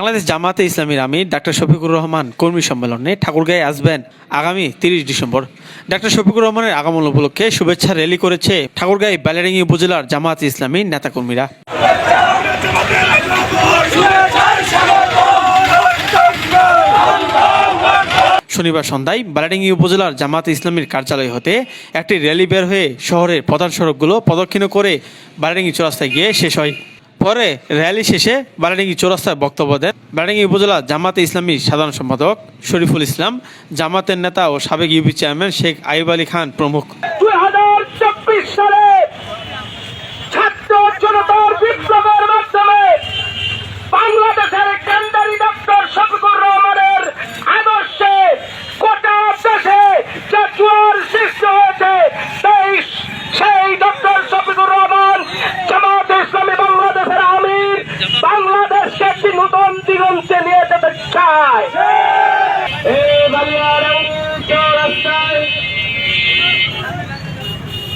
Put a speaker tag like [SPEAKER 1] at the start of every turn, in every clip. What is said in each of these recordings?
[SPEAKER 1] বাংলাদেশ জামাতে ইসলামীর আমির ডাক্তার শফিকুর রহমান কর্মী সম্মেলনে ঠাকুরগাঁয়ে আসবেন আগামী তিরিশ ডিসেম্বর। ডাক্তার শফিকুর রহমানের আগমন উপলক্ষে শুভেচ্ছা র্যালি করেছে ঠাকুরগাঁও বেলারিঙ্গি উপজেলার জামাত ইসলামী নেতাকর্মীরা। শনিবার সন্ধ্যায় বালাডিঙ্গি উপজেলার জামাত ইসলামীর কার্যালয় হতে একটি র্যালি বের হয়ে শহরের প্রধান সড়কগুলো প্রদক্ষিণ করে বালাডিঙ্গি চৌরাস্তায় গিয়ে শেষ হয়। পরে র্যালি শেষে বারাডিঙ্গি চৌরাস্তায় বক্তব্য দেন বারাডিঙ্গি উপজেলা জামাতে ইসলামী সাধারণ সম্পাদক শরীফুল ইসলাম, জামাতের নেতা ও সাবেক ইউপি চেয়ারম্যান শেখ আইব আলী খান প্রমুখ।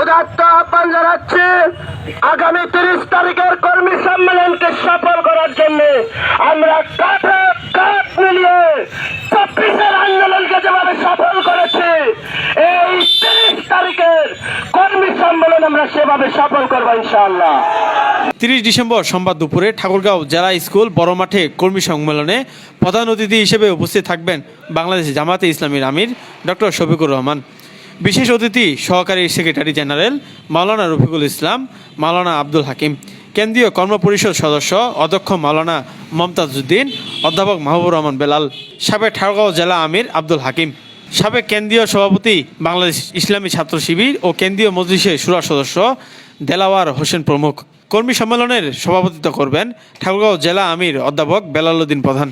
[SPEAKER 2] উদাত্ত আহ্বান জানাচ্ছি আগামী তিরিশ তারিখের কর্মী সম্মেলনকে সফল করার জন্য আমরা কাঁধে কাঁধ মিলিয়ে চব্বিশের আন্দোলনকে যেভাবে সফল করেছি, এই তিরিশ তারিখের কর্মী সম্মেলন আমরা সেভাবে সফল করব ইনশাআল্লাহ।
[SPEAKER 1] তিরিশ ডিসেম্বর সোমবার দুপুরে ঠাকুরগাঁও জেলা স্কুল বড় মাঠে কর্মী সম্মেলনে প্রধান অতিথি হিসেবে উপস্থিত থাকবেন বাংলাদেশ জামাতে ইসলামীর আমির ডক্টর শফিকুর রহমান। বিশেষ অতিথি সহকারী সেক্রেটারি জেনারেল মাওলানা রফিকুল ইসলাম, মাওলানা আব্দুল হাকিম, কেন্দ্রীয় কর্মপরিষদ সদস্য অধ্যক্ষ মাওলানা মমতাজউদ্দিন, অধ্যাপক মাহবুব রহমান বেলাল, সাবেক ঠাকুরগাঁও জেলা আমির আব্দুল হাকিম, সাবেক কেন্দ্রীয় সভাপতি বাংলাদেশ ইসলামী ছাত্র শিবির ও কেন্দ্রীয় মজলিসের সুরা সদস্য দেলাওয়ার হোসেন প্রমুখ। কর্মী সম্মেলনের সভাপতিত্ব করবেন ঠাকুরগাঁও জেলা আমির অধ্যাপক বেলাল উদ্দিন প্রধান।